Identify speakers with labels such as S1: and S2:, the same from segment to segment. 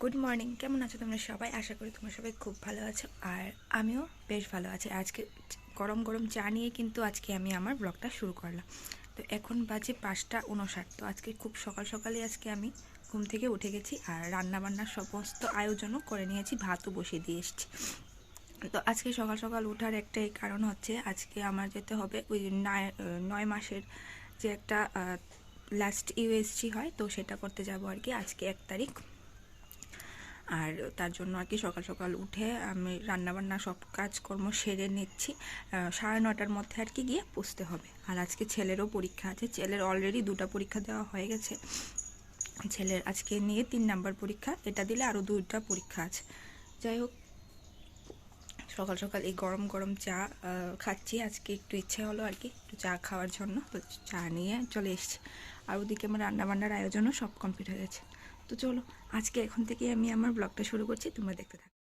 S1: Good morning. কেমন আছো তোমরা সবাই? আশা করি তোমরা সবাই খুব ভালো আছো। আর আমিও বেশ ভালো আছি। আজকে গরম গরম চা নিয়ে কিন্তু আজকে আমি আমার ব্লগটা শুরু করলাম। তো এখন বাজে পাঁচটা উনষাট তো আজকে খুব সকাল সকালে আজকে আমি ঘুম থেকে উঠে গেছি আর রান্না বান্নার সমস্ত আয়োজনও করে নিয়েছি, ভাতও বসিয়ে দিয়ে এসেছি। তো আজকে সকাল সকাল ওঠার একটাই কারণ হচ্ছে আজকে আমার যেতে হবে ওই নয় মাসের যে একটা লাস্ট ইউএসজি হয়, তো সেটা করতে যাব আর কি আজকে এক তারিখ। আর তার জন্য আর কি সকাল সকাল উঠে আমি রান্নাবান্না সব কাজকর্ম সেরে নিচ্ছি। সাড়ে নটার মধ্যে আর কি গিয়ে পুষতে হবে। আর আজকে ছেলেরও পরীক্ষা আছে। ছেলের অলরেডি দুটো পরীক্ষা দেওয়া হয়ে গেছে। ছেলের আজকে নিয়ে তিন নাম্বার পরীক্ষা। এটা দিলে আরও দুইটা পরীক্ষা আছে। যাই হোক, সকাল সকাল এই গরম গরম চা খাচ্ছি। আজকে একটু ইচ্ছে হলো আর কি একটু চা খাওয়ার জন্য। তো চা নিয়ে চলে এসছি। আর ওদিকে আমার রান্নাবান্নার আয়োজনও সব কমপ্লিট হয়ে গেছে। তো চলো আজকে এখন থেকে আমি আমার ব্লগটা শুরু করছি তোমরা দেখতে থাকো।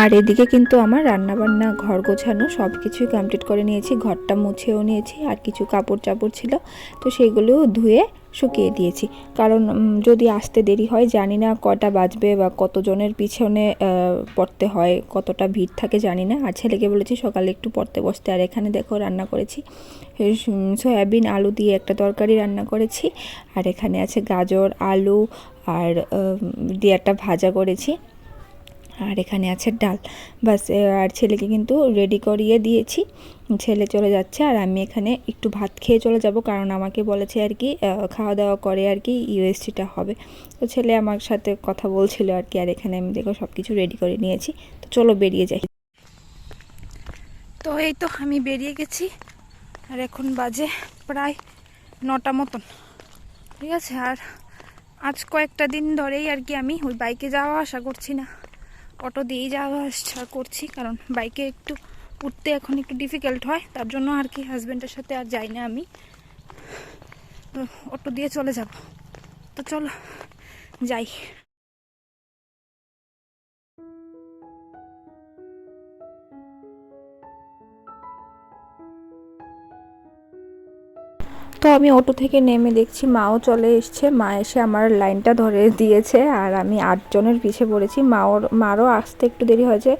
S1: আর এদিকে কিন্তু আমার রান্নাবান্না, ঘর গোছানো সব কিছুই কমপ্লিট করে নিয়েছি। ঘরটা মুছেও নিয়েছি, আর কিছু কাপড় চাপড় ছিল, তো সেগুলোও ধুয়ে শুকিয়ে দিয়েছি। কারণ যদি আসতে দেরি হয়, জানি না কটা বাজবে বা কতজনের পিছনে পড়তে হয়, কতটা ভিড় থাকে, জানি না। আর ছেলেকে বলেছি, সকালে একটু পড়তে বসতে। আর এখানে দেখো রান্না করেছি সয়াবিন, আলু দিয়ে একটা তরকারি রান্না করেছি। আর এখানে আছে গাজর, আলু, আর দিয়ে একটা ভাজা করেছি। আর এখানে আছে ডাল। বাস আর ছেলেকে কিন্তু রেডি করিয়ে দিয়েছি। ছেলে চলে যাচ্ছে আর আমি এখানে একটু ভাত খেয়ে চলে যাব কারণ আমাকে বলেছে আর কি খাওয়া দাওয়া করে আর কি ইউএসটিটা হবে। তো ছেলে আমার সাথে কথা বলছিল আর কি, আর এখানে আমি দেখো সব কিছু রেডি করে নিয়েছি। তো চলো বেরিয়ে যাই। তো এই তো আমি বেরিয়ে গেছি। আর এখন বাজে প্রায় নটা মতন। ঠিক আছে? আর আজ কয়েকটা দিন ধরেই আর কি আমি ওই বাইকে যাওয়া আসা করছি না। অটো দিয়েই যাওয়া আসা করছি, কারণ বাইকে একটু উঠতে এখন একটু ডিফিকাল্ট হয়, তার জন্য আর কি হাজব্যান্ডের সাথে আর যাই না আমি। তো অটো দিয়ে চলে যাব। তো চলো, যাই। তো আমি অটো থেকে নেমে দেখছি মাও চলে এসছে। মা এসে আমার লাইনটা ধরে দিয়েছে আর আমি আটজনের পিছে পড়েছি। মাওর, মারও আসতে একটু দেরি হয়েছে।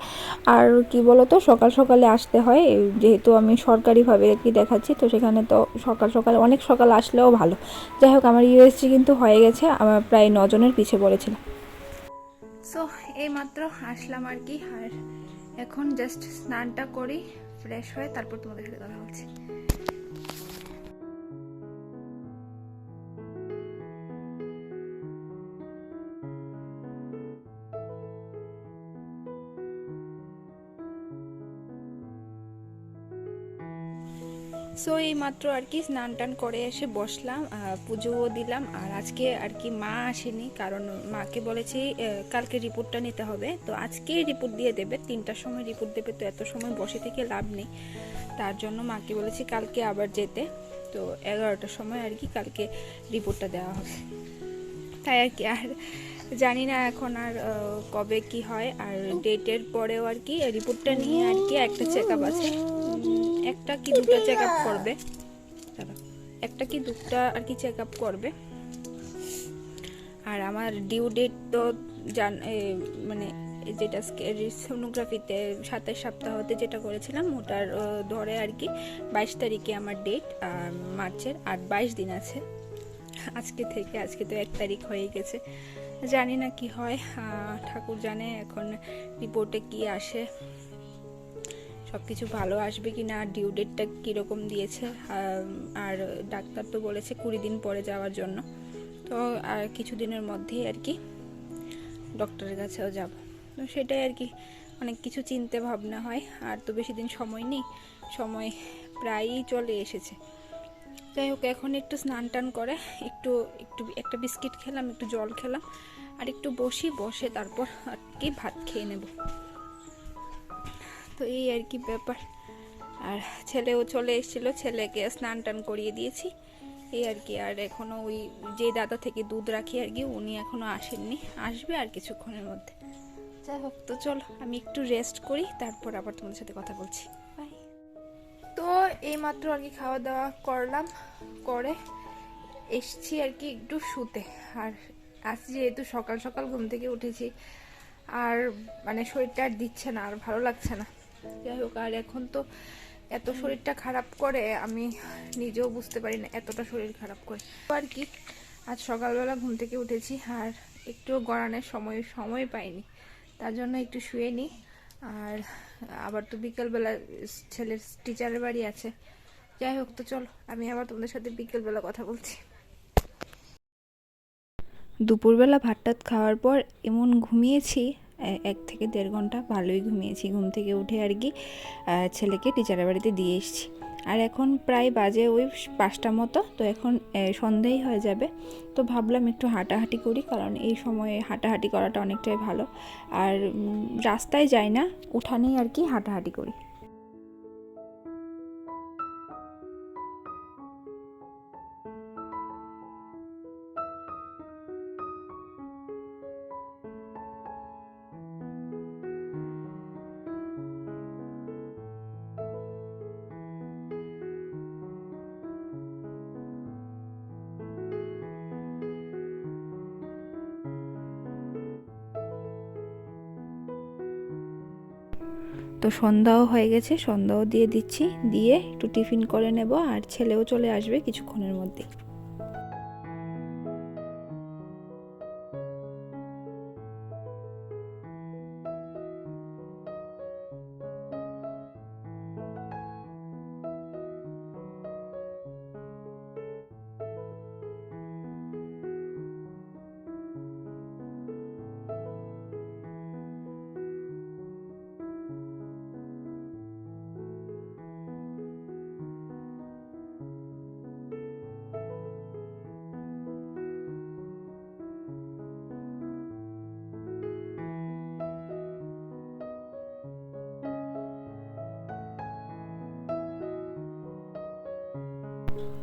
S1: আর কি বলতো, সকাল সকালে আসতে হয়। যেহেতু আমি সরকারিভাবে কি দেখাচ্ছি, তো সেখানে তো সকাল সকাল, অনেক সকাল আসলেও ভালো। যাই হোক, আমার ইউএসজি কিন্তু হয়ে গেছে। আমার প্রায় নজনের পিছে পড়েছিলাম সো এই মাত্র আসলাম আর কি। আর এখন জাস্ট স্নানটা করি ফ্রেশ হয়ে তারপর তোমাদের সাথে কথা বলছি। সো এই মাত্র আর কি স্নান টান করে এসে বসলাম পুজোও দিলাম আর আজকে আর কি মা আসেনি কারণ মাকে বলেছি কালকে রিপোর্টটা নিতে হবে। তো আজকেই রিপোর্ট দিয়ে দেবে, তিনটার সময় রিপোর্ট দেবে, তো এত সময় বসে থেকে লাভ নেই। তার জন্য মাকে বলেছি কালকে আবার যেতে, তো এগারোটার সময় আর কি কালকে রিপোর্টটা দেওয়া হবে। তাই আর কি, আর জানি না এখন আর কবে কি হয়, আর ডেটের পরেও আর কি রিপোর্টটা নিয়ে আর কি একটা চেক আপ আছে। একটা কি দুটো চেক আপ করবে একটা কি দুটা আর কি চেক আপ করবে? আর আমার ডিউ ডেট তো জান মানে যেটা সোনোগ্রাফিতে সাতাশ সপ্তাহতে যেটা করেছিলাম, ওটার ধরে আর কি বাইশ তারিখে আমার ডেট মার্চের আর বাইশ দিন আছে। আজকে থেকে, আজকে তো এক তারিখ হয়ে গেছে। জানি না কি হয় ঠাকুর জানে এখন রিপোর্টে কি আসে। সব কিছু ভালো আসবে কি না ডিউ ডেটটা কীরকম দিয়েছে আর ডাক্তার তো বলেছে কুড়ি দিন পরে যাওয়ার জন্য। তো, আর কিছুদিনের মধ্যেই আর কি ডক্টরের কাছেও যাব। তো সেটাই আর কি, অনেক কিছু চিনতে ভাবনা হয়, আর তো বেশি দিন সময় নেই, সময় প্রায়ই চলে এসেছে। যাই হোক, এখন একটু স্নান টান করে, একটু একটু একটা বিস্কিট খেলাম, একটু জল খেলাম, আর একটু বসি, বসে তারপর আর কি ভাত খেয়ে নেব। তো এই আর কি ব্যাপার। আর ছেলেও চলে এসেছিল, ছেলেকে স্নান টান করিয়ে দিয়েছি। এই আর কি, আর এখনও ওই যে দাদা থেকে দুধ রাখি আর কি, উনি এখনও আসেননি। আসবে আর কিছুক্ষণের মধ্যে। যাই হোক, তো চলো, আমি একটু রেস্ট করি, তারপর আবার তোমাদের সাথে কথা বলছি। তো এই মাত্র আর কি খাওয়া দাওয়া করলাম, করে এসছি আর কি একটু শুতে। আর আজ যেহেতু সকাল সকাল ঘুম থেকে উঠেছি, আর মানে শরীরটা আর দিচ্ছে না, আর ভালো লাগছে না। যাই হোক আর এখন তো এত শরীরটা খারাপ করে আমি নিজেও বুঝতে পারি না এতটা শরীর খারাপ করে। আর কি আজ সকালবেলা ঘুম থেকে উঠেছি আর একটু গড়ানোর সময় সময় পাইনি। তার জন্য একটু শুয়ে নিই আর আবার তো বিকেলবেলা ছেলের টিচারের বাড়ি আছে। যাই হোক তো চলো আমি আবার তোমাদের সাথে বিকেলবেলা কথা বলছি। দুপুরবেলা ভাত টাত খাওয়ার পর এমন ঘুমিয়েছি এক থেকে দেড় ঘণ্টা ভালোই ঘুমিয়েছি। ঘুম থেকে উঠে আর কি ছেলেকে টিচারের বাড়িতে দিয়ে এসেছি। আর এখন প্রায় বাজে ওই পাঁচটা মতো, তো এখন সন্ধেই হয়ে যাবে। তো ভাবলাম একটু হাঁটাহাঁটি করি, কারণ এই সময়ে হাঁটাহাঁটি করাটা অনেকটাই ভালো। আর রাস্তায় যাই না, উঠানেই আর কি হাঁটাহাঁটি করি। তো সন্ধ্যাও হয়ে গেছে, সন্ধ্যাও দিয়ে দিচ্ছি, দিয়ে একটু টিফিন করে নেব আর ছেলেও চলে আসবে কিছুক্ষণের মধ্যে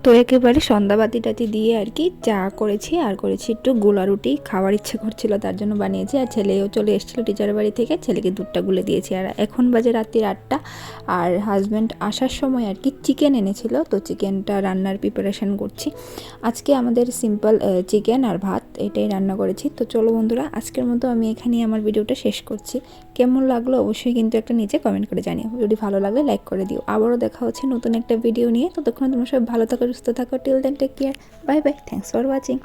S1: তো একেবারে সন্ধ্যাবাতি টাতি দিয়ে আর কি চা করেছি, আর করেছি একটু গোলা রুটি খাওয়ার ইচ্ছে করছিল, তার জন্য বানিয়েছি। আর ছেলেও চলে এসেছিল টিচারের বাড়ি থেকে, ছেলেকে দুধটা গুলে দিয়েছি। আর এখন বাজে রাত্রির আটটা, আর হাজব্যান্ড আসার সময় আর কি চিকেন এনেছিল, তো চিকেনটা রান্নার প্রিপারেশন করছি। আজকে আমাদের সিম্পল চিকেন আর ভাত, এটাই রান্না করেছি। তো চলো বন্ধুরা, আজকের মতো আমি এখানেই আমার ভিডিওটা শেষ করছি। কেমন লাগল অবশ্যই কিন্তু একটা নিচে কমেন্ট করে জানিও। যদি ভালো লাগলে লাইক করে দিও। আবারও দেখা হচ্ছে নতুন একটা ভিডিও নিয়ে। ততক্ষণ তোমরা সব ভালো থাকো, সুস্থ থাকো। Till then take care bye bye thanks for watching